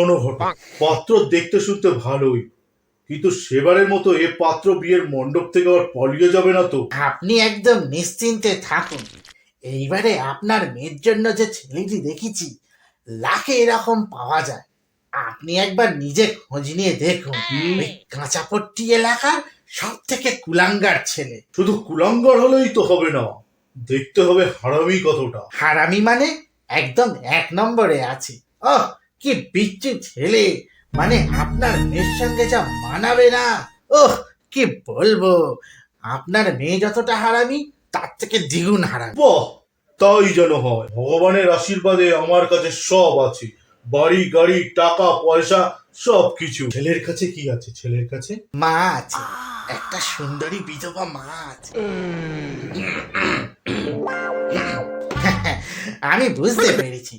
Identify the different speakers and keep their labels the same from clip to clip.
Speaker 1: শোনো ঘটক পাত্র দেখতে শুনতে ভালোই কিন্তু সেবারের মতো এ পাত্র বিয়ের মণ্ডপ থেকে আবার পালিয়ে যাবে না তো?
Speaker 2: আপনি একদম নিশ্চিন্তে থাকুন। এইবারে আপনার মেয়ের জন্য যে ছেলেটি দেখেছি লাখে এরকম পাওয়া যায়। আপনি একবার নিজে খোঁজ নিয়ে দেখুন। ওই কাঁচাপট্টি এলাকার সব থেকে কুলাঙ্গার ছেলে।
Speaker 1: শুধু কুলাঙ্গার হলেই তো হবে না দেখতে হবে হারামি কতটা।
Speaker 2: হারামি মানে একদম এক নম্বরে আছে। ও কি বিচ্ছি ছেলে? মানে আপনার মেয়ের সঙ্গে যা মানাবে না? ওহ কি বলব? আপনার মেয়ে যতটা হারামি তার থেকে দ্বিগুণ হারামি।
Speaker 1: বাহ তাই যেন হয়। ভগবানের আশীর্বাদে আমার কাছে সব আছে। বাড়ি গাড়ি টাকা পয়সা সব কিছু ছেলের কাছে কি আছে? ছেলের কাছে?
Speaker 2: মা আছে। একটা সুন্দরী বিধবা মা আছে। আমি বুঝতে পেরেছি।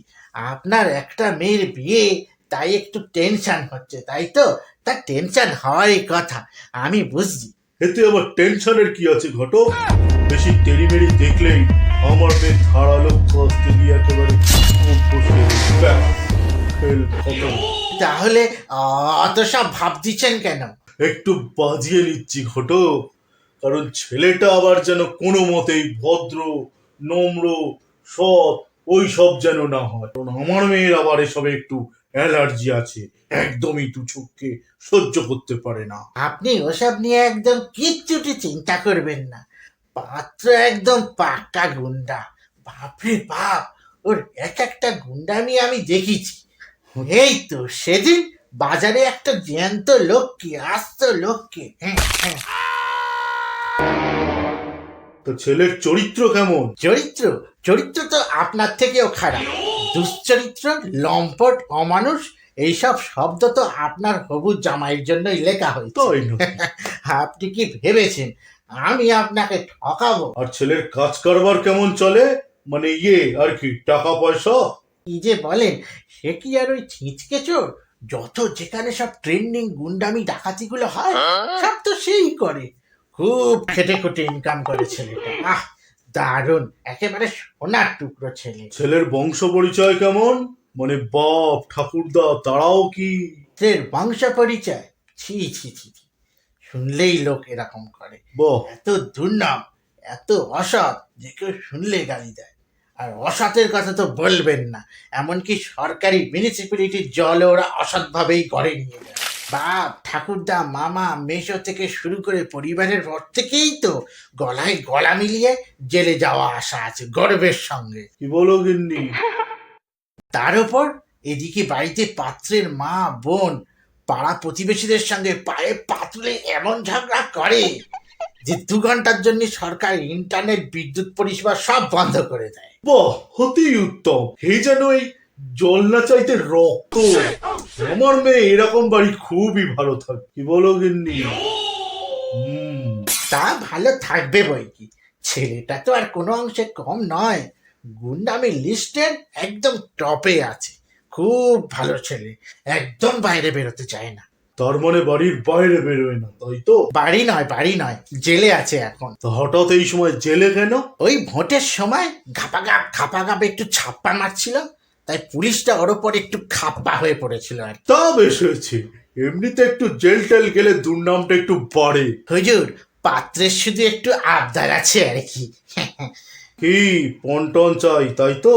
Speaker 2: আপনার একটা মেয়ের বিয়ে তাই একটু টেনশন হচ্ছে তাই তো? তা টেনশন হওয়ারই কথা আমি বুঝছি।
Speaker 1: এতে আবার টেনশনের কি আছে ঘটক? বেশি টেরিমেরি দেখলেই আমার মেয়ে ধারালো কষ্ট দিয়ে একেবারে।
Speaker 2: তাহলে অত সব ভাব দিচ্ছেন কেন?
Speaker 1: একটু বাজিয়ে নিচ্ছি ঘটক কারণ ছেলেটা আবার যেন কোনো মতেই ভদ্র নম্র সৎ ওই সব যেন না হয়। কারণ আমার মেয়ের আবার এসবে একটু অ্যালার্জি আছে। একদমই টুচুককে সহ্য করতে পারে না।
Speaker 2: আপনি ওসব নিয়ে একদম কিচ্ছুটি চিন্তা করবেন না। পাত্র একদম পাক্কা গুন্ডা। বাপরে বাপ, ওর এক একটা গুন্ডামি আমি দেখেছি। এই তো, সেদিন বাজারে একটা জ্যান্ত লোককে, আসতো লোককে হ্যাঁ হ্যাঁ।
Speaker 1: তো ছেলের চরিত্র কেমন?
Speaker 2: চরিত্র? চরিত্র তো আপনার থেকেও খারাপ। দুশ্চরিত্র লম্পট অমানুষ এইসব শব্দ তো আপনার হবু জামাইয়ের জন্যই লেখা হয়েছে।
Speaker 1: তাই না
Speaker 2: আপনি কি ভেবেছেন? আমি আপনাকে ঠকাবো।
Speaker 1: আর ছেলের কাজ কারবার কেমন চলে? মানে ইয়ে আর কি টাকা পয়সা?
Speaker 2: কি যে বলেন সে কি আর ওই ছিঁচকে চোর? যত যেখানে সব ট্রেন্ডিং গুন্ডামি ডাকাতিগুলো হয়? সব তো সেই করে। খুব খেটে খুটে ইনকাম করে ছেলেটা আহ দারুণ। একেবারে সোনার টুকরো ছেলে।
Speaker 1: ছেলের বংশ পরিচয় কেমন? মানে বাপ ঠাকুরদা তারাও কি?
Speaker 2: ছেলের বংশ পরিচয় ছি ছি ছি ছি। শুনলেই লোক এরকম করে। এত দুর্নাম এত অসৎ যে কেউ শুনলে গালি দেয়। আর অসতের কথা তো বলবেন না। এমনকি সরকারি মিউনিসিপ্যালিটির জলে ওরা অসৎভাবেই ঘরে নিয়ে যায়। বাপ ঠাকুরদা মামা মেশো থেকে শুরু করে পরিবারের পর থেকেই তো গলায় গলা মিলিয়ে জেলে যাওয়া আসা আছে গর্বের সঙ্গে।
Speaker 1: কি বলো গিন্নি?
Speaker 2: তার উপর এদিকে বাড়িতে পাত্রের মা বোন পাড়া প্রতিবেশীদের সঙ্গে পায়ে পাতলে এমন ঝগড়া করে যে দু ঘণ্টার জন্য সরকার ইন্টারনেট বিদ্যুৎ পরিষেবা সব বন্ধ করে দেয়।
Speaker 1: বাহ হতেই উত্তম। হে যেন এই জল না চাইতে রক্ত। আমার মেয়ে এরকম বাড়ি খুবই ভালো থাকে কি বলো গিন্নি? হুম।
Speaker 2: তা ভালো থাকবে বই কি। ছেলেটা তো আর কোনো অংশে কম নয়। গুন্ডামি লিস্টের একদম টপে আছে। খুব ভালো ছেলে। একদম বাইরে বেরোতে চায় না।
Speaker 1: তার মানে বাড়ির বাইরে বেরোয় না তাই তো?
Speaker 2: বাড়ি নয় বাড়ি নয়। জেলে আছে এখন।
Speaker 1: তা হঠাৎ এই সময় জেলে কেন?
Speaker 2: ওই ভোটের সময় ঘাপাগাপ ঘাপাগাপ একটু ছাপ্পা মারছিল। তাই পুলিশটা ওর ওপর একটু খাপ্পা হয়ে পড়েছিল আর কি।
Speaker 1: তা বেশ হয়েছে। এমনিতে একটু জেল টেল গেলে দুর্নামটা একটু বাড়ে।
Speaker 2: হুজুর পাত্রের শুধু একটু আবদার আছে আর কি।
Speaker 1: কি পন্টন চাই তাই তো?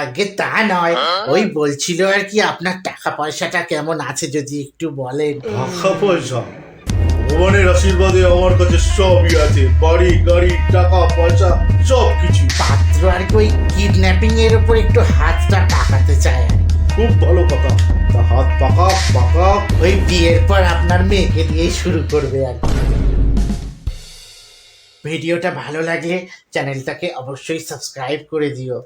Speaker 2: আগে তা নয় ওই বলছিল আর কি আপনার টাকা পয়সাটা কেমন আছে যদি একটু বলেন?
Speaker 1: টাকা পয়সা? ভগবানের আশীর্বাদে আমার কাছে সবই আছে। বাড়ি গাড়ি টাকা পয়সা সব কিছু
Speaker 2: পাত্র আর কি ওই কিডন্যাপিং এর উপর একটু হাতটা পাকাতে চায় আর কি।
Speaker 1: খুব ভালো কথা। তা হাত পাকা পাকা
Speaker 2: ওই বিয়ের পর আপনার মেয়েকে দিয়ে শুরু করবে আর কি। ভিডিওটা ভালো লাগলে চ্যানেলটাকে অবশ্যই সাবস্ক্রাইব করে দিও।